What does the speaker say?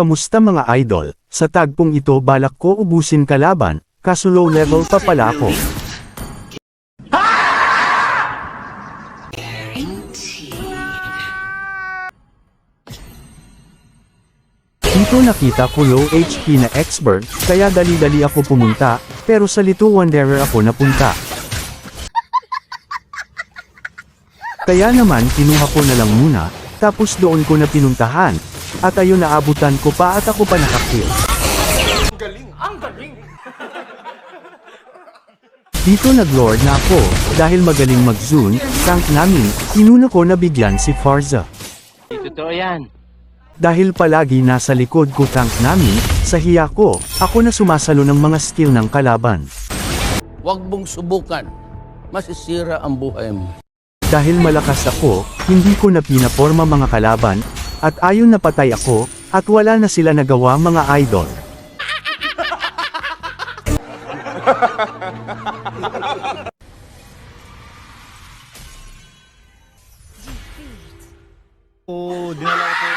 Kamusta mga idol? Sa tagpong ito balak ko ubusin kalaban, kaso low level pa pala ako. Dito nakita ko low HP na expert, kaya dali-dali ako pumunta, pero sa Lito Wanderer ako napunta. Kaya naman kinuha ko na lang muna, tapos doon ko na pinuntahan, at ayun naabutan ko pa at ako pa nakakill. Dito nag-lord na ako, dahil magaling mag-zoom, tank namin, inuna ko na bigyan si Farza. Totoo yan. Dahil palagi nasa likod ko tank namin, sa hiya ko, ako na sumasalo ng mga skill ng kalaban. Huwag mong subukan. Masisira ang buhay mo. Dahil malakas ako, hindi ko na pinaporma mga kalaban, at ayon napatay ako, at wala na sila nagawa mga idol. po, dinala ko